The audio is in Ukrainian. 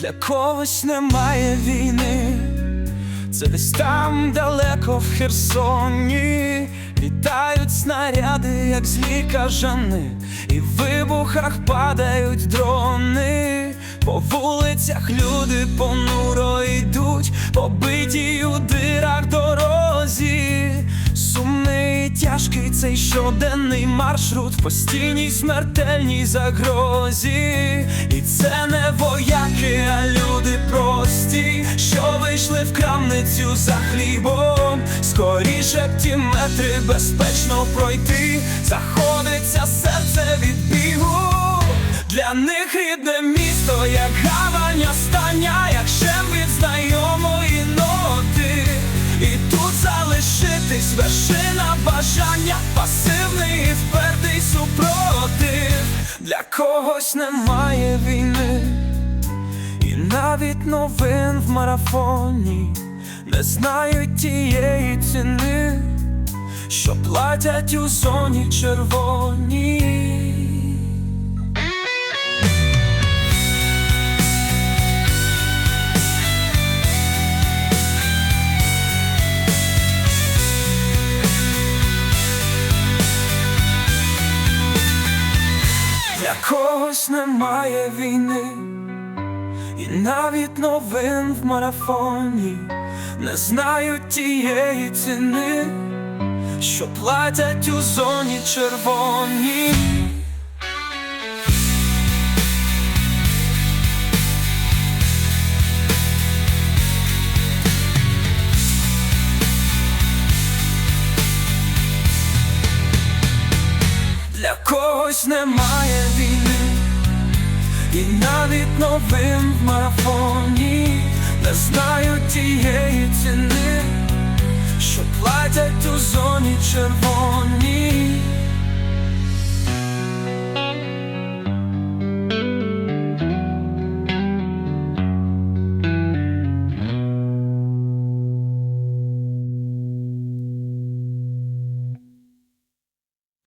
для когось немає війни. Це десь там далеко в Херсоні Літають снаряди, як злі кажани, і в вибухах падають дрони. По вулицях люди понуро йдуть, Тяжкий цей щоденний маршрут в постійній смертельній загрозі. І це не вояки, а люди прості, що вийшли в крамницю за хлібом. Скоріше б ті метри безпечно пройти, заходиться серце від бігу. Для них рідне місто, як гавань остання, пасивний впертий супротив. Для когось немає війни, і навіть новин в марафоні не знають тієї ціни, що платять у зоні червоній. Для когось немає війни, і навіть новин в марафоні не знають тієї ціни, що платять у зоні червоній. Когось немає війни, і навіть новим в марафоні не знають тієї ціни, що платять у зоні червоній.